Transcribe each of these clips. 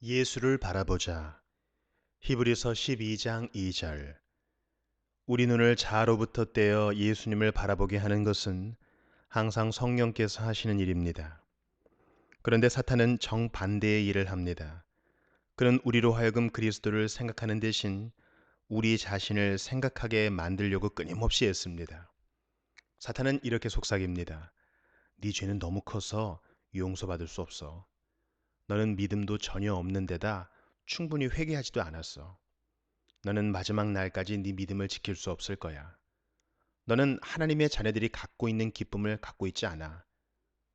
예수를 바라보자. 히브리서 12장 2절. 우리 눈을 자로부터 떼어 예수님을 바라보게 하는 것은 항상 성령께서 하시는 일입니다. 그런데 사탄은 정반대의 일을 합니다. 그는 우리로 하여금 그리스도를 생각하는 대신 우리 자신을 생각하게 만들려고 끊임없이 애씁니다. 사탄은 이렇게 속삭입니다. 네 죄는 너무 커서 용서받을 수 없어. 너는 믿음도 전혀 없는 데다 충분히 회개하지도 않았어. 너는 마지막 날까지 네 믿음을 지킬 수 없을 거야. 너는 하나님의 자녀들이 갖고 있는 기쁨을 갖고 있지 않아.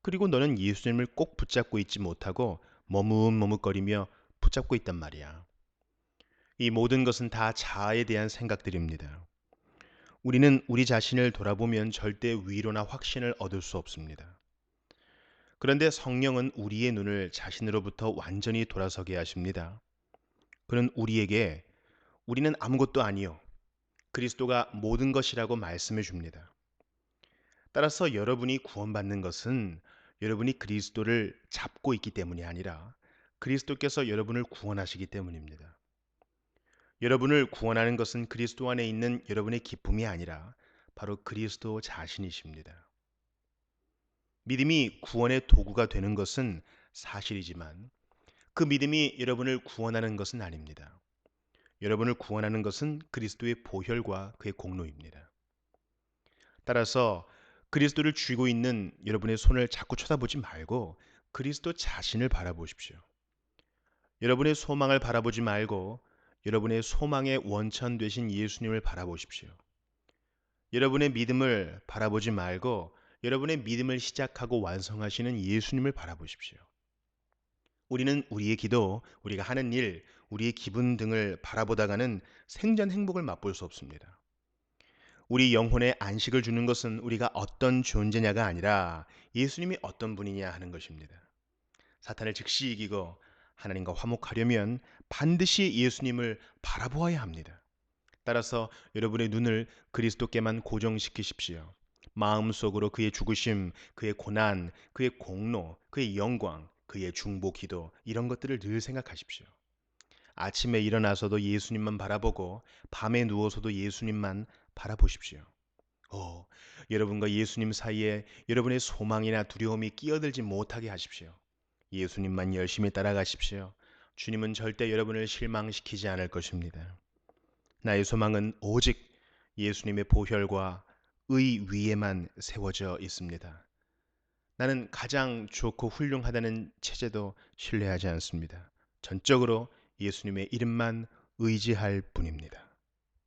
그리고 너는 예수님을 꼭 붙잡고 있지 못하고 머뭇머뭇거리며 붙잡고 있단 말이야. 이 모든 것은 다 자아에 대한 생각들입니다. 우리는 우리 자신을 돌아보면 절대 위로나 확신을 얻을 수 없습니다. 그런데 성령은 우리의 눈을 자신으로부터 완전히 돌아서게 하십니다. 그는 우리에게 우리는 아무것도 아니요. 그리스도가 모든 것이라고 말씀해 줍니다. 따라서 여러분이 구원받는 것은 여러분이 그리스도를 잡고 있기 때문이 아니라 그리스도께서 여러분을 구원하시기 때문입니다. 여러분을 구원하는 것은 그리스도 안에 있는 여러분의 기쁨이 아니라 바로 그리스도 자신이십니다. 믿음이 구원의 도구가 되는 것은 사실이지만 그 믿음이 여러분을 구원하는 것은 아닙니다. 여러분을 구원하는 것은 그리스도의 보혈과 그의 공로입니다. 따라서 그리스도를 쥐고 있는 여러분의 손을 자꾸 쳐다보지 말고 그리스도 자신을 바라보십시오. 여러분의 소망을 바라보지 말고 여러분의 소망의 원천 되신 예수님을 바라보십시오. 여러분의 믿음을 바라보지 말고 여러분의 믿음을 시작하고 완성하시는 예수님을 바라보십시오. 우리는 우리의 기도, 우리가 하는 일, 우리의 기분 등을 바라보다가는 생전 행복을 맛볼 수 없습니다. 우리 영혼에 안식을 주는 것은 우리가 어떤 존재냐가 아니라 예수님이 어떤 분이냐 하는 것입니다. 사탄을 즉시 이기고 하나님과 화목하려면 반드시 예수님을 바라보아야 합니다. 따라서 여러분의 눈을 그리스도께만 고정시키십시오. 마음속으로 그의 죽으심, 그의 고난, 그의 공로, 그의 영광, 그의 중보 기도 이런 것들을 늘 생각하십시오. 아침에 일어나서도 예수님만 바라보고 밤에 누워서도 예수님만 바라보십시오. 오, 여러분과 예수님 사이에 여러분의 소망이나 두려움이 끼어들지 못하게 하십시오. 예수님만 열심히 따라가십시오. 주님은 절대 여러분을 실망시키지 않을 것입니다. 나의 소망은 오직 예수님의 보혈과 의 위에만 세워져 있습니다. 나는 가장 좋고 훌륭하다는 체제도 신뢰하지 않습니다. 전적으로 예수님의 이름만 의지할 뿐입니다.